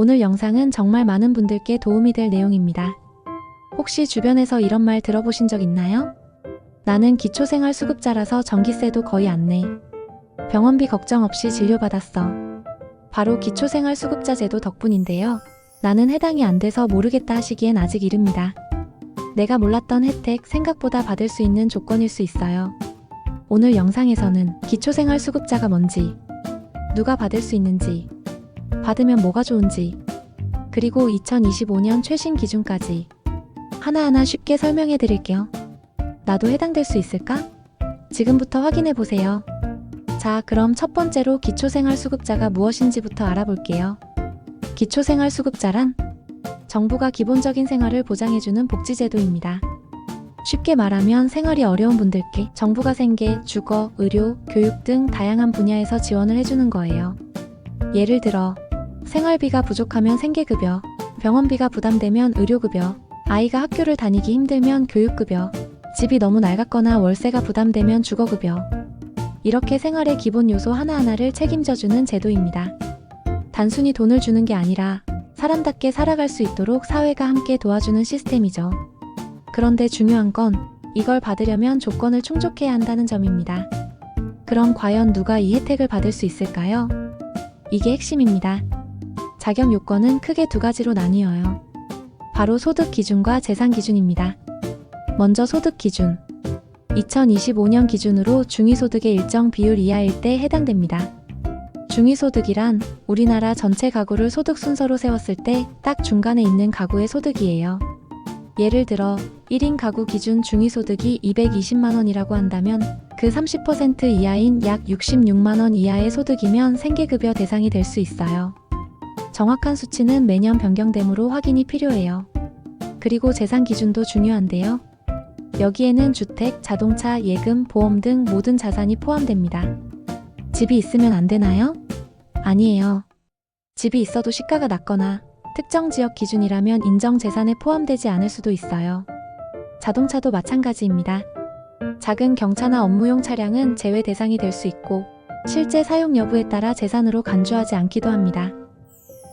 오늘 영상은 정말 많은 분들께 도움이 될 내용입니다. 혹시 주변에서 이런 말 들어보신 적 있나요? 나는 기초생활 수급자라서 전기세도 거의 안 내. 병원비 걱정 없이 진료받았어. 바로 기초생활 수급자 제도 덕분인데요. 나는 해당이 안 돼서 모르겠다 하시기엔 아직 이릅니다. 내가 몰랐던 혜택 생각보다 받을 수 있는 조건일 수 있어요. 오늘 영상에서는 기초생활 수급자가 뭔지, 누가 받을 수 있는지, 받으면 뭐가 좋은지, 그리고 2025년 최신 기준까지 하나하나 쉽게 설명해 드릴게요. 나도 해당될 수 있을까? 지금부터 확인해 보세요. 자, 그럼 첫 번째로 기초생활수급자가 무엇인지부터 알아볼게요. 기초생활수급자란 정부가 기본적인 생활을 보장해주는 복지제도입니다. 쉽게 말하면 생활이 어려운 분들께 정부가 생계, 주거, 의료, 교육 등 다양한 분야에서 지원을 해주는 거예요. 예를 들어, 생활비가 부족하면 생계급여, 병원비가 부담되면 의료급여, 아이가 학교를 다니기 힘들면 교육급여, 집이 너무 낡았거나 월세가 부담되면 주거급여. 이렇게 생활의 기본 요소 하나하나를 책임져주는 제도입니다. 단순히 돈을 주는 게 아니라 사람답게 살아갈 수 있도록 사회가 함께 도와주는 시스템이죠. 그런데 중요한 건 이걸 받으려면 조건을 충족해야 한다는 점입니다. 그럼 과연 누가 이 혜택을 받을 수 있을까요? 이게 핵심입니다. 자격 요건은 크게 두 가지로 나뉘어요. 바로 소득 기준과 재산 기준입니다. 먼저 소득 기준. 2025년 기준으로 중위소득의 일정 비율 이하일 때 해당됩니다. 중위소득이란 우리나라 전체 가구를 소득 순서로 세웠을 때 딱 중간에 있는 가구의 소득이에요. 예를 들어 1인 가구 기준 중위소득이 220만원이라고 한다면 그 30% 이하인 약 66만원 이하의 소득이면 생계급여 대상이 될 수 있어요. 정확한 수치는 매년 변경되므로 확인이 필요해요. 그리고 재산 기준도 중요한데요. 여기에는 주택, 자동차, 예금, 보험 등 모든 자산이 포함됩니다. 집이 있으면 안 되나요? 아니에요. 집이 있어도 시가가 낮거나 특정 지역 기준이라면 인정 재산에 포함되지 않을 수도 있어요. 자동차도 마찬가지입니다. 작은 경차나 업무용 차량은 제외 대상이 될 수 있고 실제 사용 여부에 따라 재산으로 간주하지 않기도 합니다.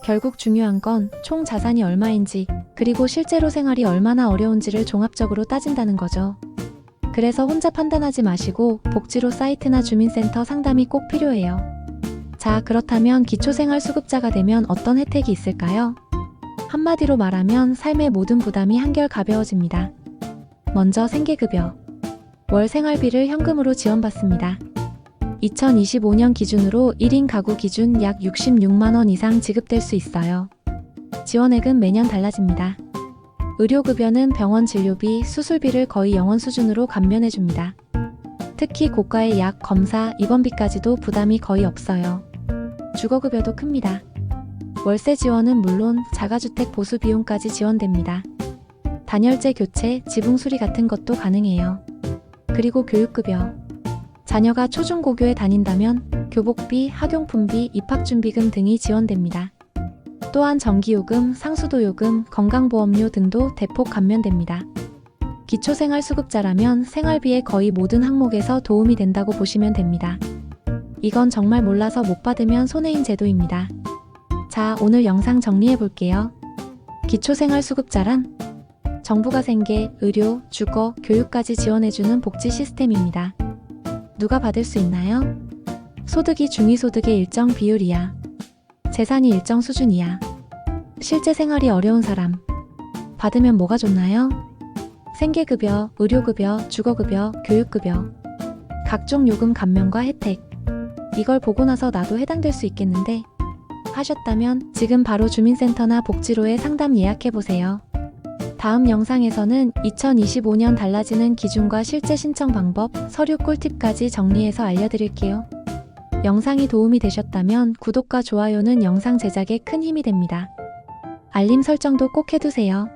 결국 중요한 건 총 자산이 얼마인지 그리고 실제로 생활이 얼마나 어려운지를 종합적으로 따진다는 거죠. 그래서 혼자 판단하지 마시고 복지로 사이트나 주민센터 상담이 꼭 필요해요. 자, 그렇다면 기초생활수급자가 되면 어떤 혜택이 있을까요? 한마디로 말하면 삶의 모든 부담이 한결 가벼워집니다. 먼저 생계급여. 월 생활비를 현금으로 지원받습니다. 2025년 기준으로 1인 가구 기준 약 66만원 이상 지급될 수 있어요. 지원액은 매년 달라집니다. 의료급여는 병원 진료비, 수술비를 거의 영원 수준으로 감면해줍니다. 특히 고가의 약, 검사, 입원비까지도 부담이 거의 없어요. 주거급여도 큽니다. 월세 지원은 물론 자가주택 보수 비용까지 지원됩니다. 단열재 교체, 지붕 수리 같은 것도 가능해요. 그리고 교육급여. 자녀가 초중고교에 다닌다면 교복비, 학용품비, 입학준비금 등이 지원됩니다. 또한 전기요금, 상수도요금, 건강보험료 등도 대폭 감면됩니다. 기초생활수급자라면 생활비의 거의 모든 항목에서 도움이 된다고 보시면 됩니다. 이건 정말 몰라서 못 받으면 손해인 제도입니다. 자, 오늘 영상 정리해 볼게요. 기초생활수급자란 정부가 생계, 의료, 주거, 교육까지 지원해주는 복지 시스템입니다. 누가 받을 수 있나요? 소득이 중위소득의 일정 비율 이하, 재산이 일정 수준 이하, 실제 생활이 어려운 사람, 받으면 뭐가 좋나요? 생계급여, 의료급여, 주거급여, 교육급여, 각종 요금 감면과 혜택. 이걸 보고 나서 나도 해당될 수 있겠는데 하셨다면 지금 바로 주민센터나 복지로에 상담 예약해보세요. 다음 영상에서는 2025년 달라지는 기준과 실제 신청 방법, 서류 꿀팁까지 정리해서 알려드릴게요. 영상이 도움이 되셨다면 구독과 좋아요는 영상 제작에 큰 힘이 됩니다. 알림 설정도 꼭 해두세요.